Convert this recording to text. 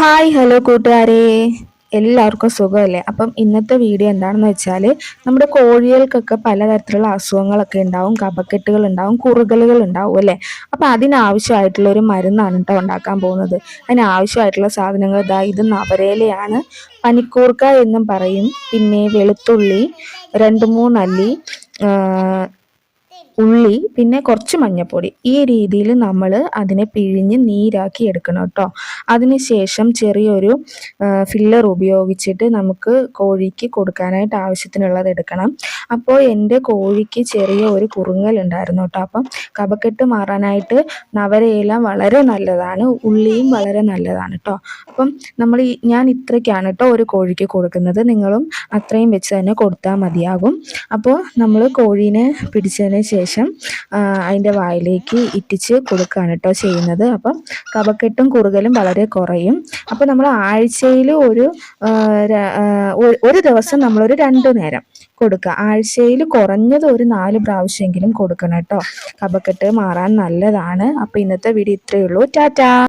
Hi hello കൂട്ടുകാരെ. എല്ലാവർക്കും സുഖമല്ലേ? അപ്പം ഇന്നത്തെ വീഡിയോ എന്താണെന്ന് വെച്ചാൽ നമ്മുടെ കോഴികൾക്കൊക്കെ പലതരത്തിലുള്ള അസുഖങ്ങളൊക്കെ ഉണ്ടാവും കപക്കെട്ടുകൾ ഉണ്ടാവും കുറുകലുകൾ ഉണ്ടാവും അല്ലേ? അപ്പം അതിനാവശ്യമായിട്ടുള്ള ഒരു മരുന്നാണ് കേട്ടോ ഉണ്ടാക്കാൻ പോകുന്നത്. അതിനാവശ്യമായിട്ടുള്ള സാധനങ്ങൾ ഇതാ ഇത് നവരേലയാണ്. പനിക്കൂർക്ക എന്നും പറയും. പിന്നെ വെളുത്തുള്ളി രണ്ട് മൂന്നല്ലി ഉള്ളി പിന്നെ കുറച്ച് മഞ്ഞൾപ്പൊടി ഈ രീതിയിൽ നമ്മൾ അതിനെ പിഴിഞ്ഞ് നീരാക്കി എടുക്കണം കേട്ടോ. അതിനുശേഷം ചെറിയൊരു ഫില്ലർ ഉപയോഗിച്ചിട്ട് നമുക്ക് കോഴിക്ക് കൊടുക്കാനായിട്ട് ആവശ്യത്തിനുള്ളത് എടുക്കണം. അപ്പോൾ എന്റെ കോഴിക്ക് ചെറിയ ഒരു കുറുങ്ങൽ ഉണ്ടായിരുന്നു കേട്ടോ. അപ്പം കപക്കെട്ട് മാറാനായിട്ട് നവരയില വളരെ നല്ലതാണ്. ഉള്ളിയും വളരെ നല്ലതാണ് കേട്ടോ. അപ്പം നമ്മൾ ഞാൻ ഇത്രയ്ക്കാണ് കേട്ടോ ഒരു കോഴിക്ക് കൊടുക്കുന്നത്. നിങ്ങളും അത്രയും വെച്ച് തന്നെ കൊടുത്താൽ മതിയാകും. അപ്പോൾ നമ്മൾ കോഴീനെ പിടിച്ചതിന് ശേഷം അതിന്റെ വായിലേക്ക് ഇറ്റിച്ച് കൊടുക്കുകയാണ് കേട്ടോ ചെയ്യുന്നത്. അപ്പം കപക്കെട്ടും കുറുകലും വളരെ കുറയും. അപ്പോൾ നമ്മൾ ആഴ്ചയിൽ ഒരു ഒരു ദിവസം നമ്മളൊരു രണ്ടു നേരം കൊടുക്കുക. ആഴ്ചയിൽ കുറഞ്ഞത് ഒരു നാല് പ്രാവശ്യമെങ്കിലും കൊടുക്കണം കേട്ടോ. കപക്കെട്ട് മാറാൻ നല്ലതാണ്. അപ്പോൾ ഇന്നത്തെ വീഡിയോ ഇത്രയേ ഉള്ളൂ. ടാറ്റാ!